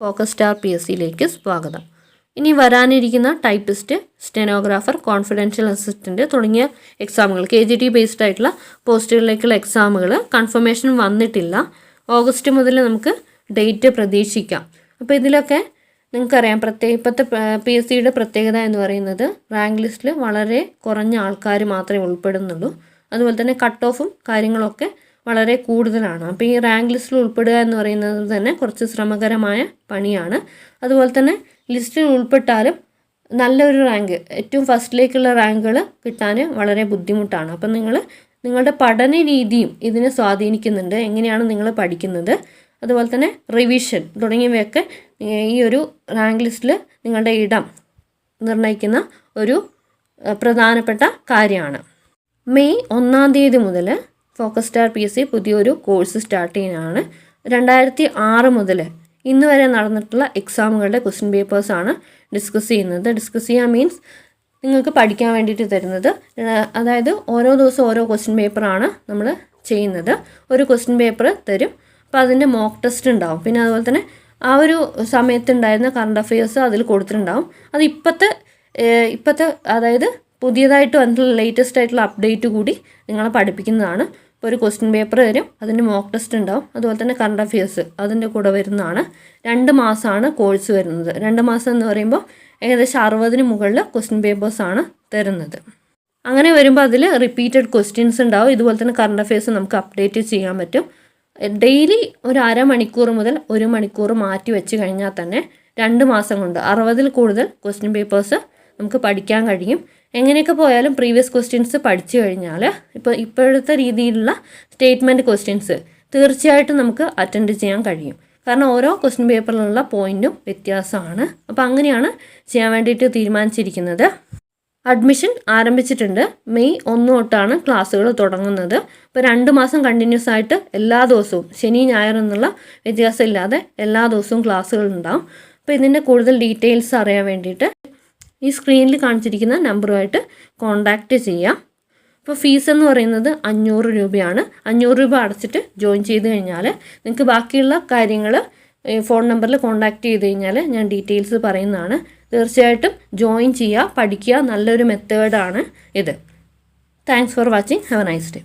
Focus star P S സിയിലേക്ക് സ്വാഗതം. ഇനി വരാനിരിക്കുന്ന ടൈപ്പിസ്റ്റ് സ്റ്റെനോഗ്രാഫർ കോൺഫിഡൻഷ്യൽ അസിസ്റ്റന്റ് തുടങ്ങിയ എക്സാമുകൾ കെ ജി ടി ബേസ്ഡ് ആയിട്ടുള്ള പോസ്റ്റുകളിലേക്കുള്ള എക്സാമുകൾ കൺഫർമേഷൻ വന്നിട്ടില്ല. ഓഗസ്റ്റ് മുതൽ നമുക്ക് ഡേറ്റ് പ്രതീക്ഷിക്കാം. അപ്പോൾ ഇതിലൊക്കെ നിങ്ങൾക്കറിയാം പ്രത്യേക ഇപ്പോഴത്തെ പി എസ് സിയുടെ പ്രത്യേകത എന്ന് പറയുന്നത് റാങ്ക് ലിസ്റ്റിൽ വളരെ കുറഞ്ഞ ആൾക്കാർ മാത്രമേ ഉൾപ്പെടുന്നുള്ളൂ. അതുപോലെ തന്നെ കട്ട് ഓഫും കാര്യങ്ങളൊക്കെ വളരെ കൂടുതലാണ്. അപ്പോൾ ഈ റാങ്ക് ലിസ്റ്റിൽ ഉൾപ്പെടുക എന്ന് പറയുന്നത് തന്നെ കുറച്ച് ശ്രമകരമായ പണിയാണ്. അതുപോലെ തന്നെ ലിസ്റ്റിൽ ഉൾപ്പെട്ടാലും നല്ലൊരു റാങ്ക് ഏറ്റവും ഫസ്റ്റിലേക്കുള്ള റാങ്കുകൾ കിട്ടാൻ വളരെ ബുദ്ധിമുട്ടാണ്. അപ്പം നിങ്ങൾ നിങ്ങളുടെ പഠന രീതിയും ഇതിനെ സ്വാധീനിക്കുന്നുണ്ട്. എങ്ങനെയാണ് നിങ്ങൾ പഠിക്കുന്നത്? അതുപോലെ തന്നെ റിവിഷൻ തുടങ്ങിയവയൊക്കെ ഈ ഒരു റാങ്ക് ലിസ്റ്റിൽ നിങ്ങളുടെ ഇടം നിർണയിക്കുന്ന ഒരു പ്രധാനപ്പെട്ട കാര്യമാണ്. മെയ് ഒന്നാം തീയതി മുതൽ focus star P S C പുതിയൊരു കോഴ്സ് സ്റ്റാർട്ട് ചെയ്യുന്നതാണ്. രണ്ടായിരത്തി ആറ് മുതൽ ഇന്ന് വരെ നടന്നിട്ടുള്ള എക്സാമുകളുടെ ക്വസ്റ്റ്യൻ പേപ്പേഴ്സാണ് ഡിസ്കസ് ചെയ്യുന്നത്. ഡിസ്കസ് ചെയ്യാൻ മീൻസ് നിങ്ങൾക്ക് പഠിക്കാൻ വേണ്ടിയിട്ട് തരുന്നത്. അതായത് ഓരോ ദിവസം ഓരോ ക്വസ്റ്റ്യൻ പേപ്പറാണ് നമ്മൾ ചെയ്യുന്നത്. ഒരു ക്വസ്റ്റ്യൻ പേപ്പർ തരും. അപ്പോൾ അതിന്റെ മോക്ക് ടെസ്റ്റ് ഉണ്ടാവും. പിന്നെ അതുപോലെ തന്നെ ആ ഒരു സമയത്തുണ്ടായിരുന്ന കറണ്ട് അഫയേഴ്സ് അതിൽ കൊടുത്തിട്ടുണ്ടാവും. അത് ഇപ്പോഴത്തെ ഇപ്പോഴത്തെ അതായത് പുതിയതായിട്ട് വന്നിട്ടുള്ള ലേറ്റസ്റ്റ് ആയിട്ടുള്ള അപ്ഡേറ്റ് കൂടി നിങ്ങളെ പഠിപ്പിക്കുന്നതാണ്. ഇപ്പോൾ ഒരു ക്വസ്റ്റ്യൻ പേപ്പർ തരും അതിന്റെ മോക്ക് ടെസ്റ്റ് ഉണ്ടാവും. അതുപോലെ തന്നെ കറണ്ട് അഫയേഴ്സ് അതിന്റെ കൂടെ വരുന്നതാണ്. രണ്ട് മാസമാണ് കോഴ്സ് വരുന്നത്. രണ്ട് മാസം എന്ന് പറയുമ്പോൾ ഏകദേശം അറുപതിന് മുകളിൽ ക്വസ്റ്റ്യൻ പേപ്പേഴ്സാണ് തരുന്നത്. അങ്ങനെ വരുമ്പോൾ അതിൽ റിപ്പീറ്റഡ് ക്വസ്റ്റ്യൻസ് ഉണ്ടാവും. ഇതുപോലെ തന്നെ കറണ്ട് അഫയേഴ്സ് നമുക്ക് അപ്ഡേറ്റ് ചെയ്യാൻ പറ്റും. ഡെയിലി ഒരു അരമണിക്കൂർ മുതൽ ഒരു മണിക്കൂർ മാറ്റി വെച്ച് കഴിഞ്ഞാൽ തന്നെ രണ്ട് മാസം കൊണ്ട് അറുപതിൽ കൂടുതൽ ക്വസ്റ്റ്യൻ പേപ്പേഴ്സ് നമുക്ക് പഠിക്കാൻ കഴിയും. എങ്ങനെയൊക്കെ പോയാലും പ്രീവിയസ് ക്വസ്റ്റ്യൻസ് പഠിച്ചു കഴിഞ്ഞാൽ ഇപ്പോൾ ഇപ്പോഴത്തെ രീതിയിലുള്ള സ്റ്റേറ്റ്മെന്റ് ക്വസ്റ്റ്യൻസ് തീർച്ചയായിട്ടും നമുക്ക് അറ്റൻഡ് ചെയ്യാൻ കഴിയും. കാരണം ഓരോ ക്വസ്റ്റ്യൻ പേപ്പറിലുള്ള പോയിന്റും വ്യത്യാസമാണ്. അപ്പോൾ അങ്ങനെയാണ് ചെയ്യാൻ വേണ്ടിയിട്ട് തീരുമാനിച്ചിരിക്കുന്നത്. അഡ്മിഷൻ ആരംഭിച്ചിട്ടുണ്ട്. മെയ് ഒന്ന് തൊട്ടാണ് ക്ലാസ്സുകൾ തുടങ്ങുന്നത്. ഇപ്പോൾ രണ്ട് മാസം കണ്ടിന്യൂസ് ആയിട്ട് എല്ലാ ദിവസവും ശനി ഞായർ എന്നുള്ള വ്യത്യാസമില്ലാതെ എല്ലാ ദിവസവും ക്ലാസ്സുകൾ ഉണ്ടാവും. അപ്പോൾ ഇതിന്റെ കൂടുതൽ ഡീറ്റെയിൽസ് അറിയാൻ വേണ്ടിയിട്ട് ഈ സ്ക്രീനിൽ കാണിച്ചിരിക്കുന്ന നമ്പറുമായിട്ട് കോൺടാക്റ്റ് ചെയ്യാം. അപ്പോൾ ഫീസ് എന്ന് പറയുന്നത് അഞ്ഞൂറ് രൂപയാണ്. അഞ്ഞൂറ് രൂപ അടച്ചിട്ട് ജോയിൻ ചെയ്ത് കഴിഞ്ഞാൽ നിങ്ങൾക്ക് ബാക്കിയുള്ള കാര്യങ്ങൾ ഫോൺ നമ്പറിൽ കോൺടാക്റ്റ് ചെയ്ത് കഴിഞ്ഞാൽ ഞാൻ ഡീറ്റെയിൽസ് പറയുന്നതാണ്. തീർച്ചയായിട്ടും ജോയിൻ ചെയ്യുക പഠിക്കുക നല്ലൊരു മെത്തേഡാണ് ഇത്. Thanks for watching have a nice day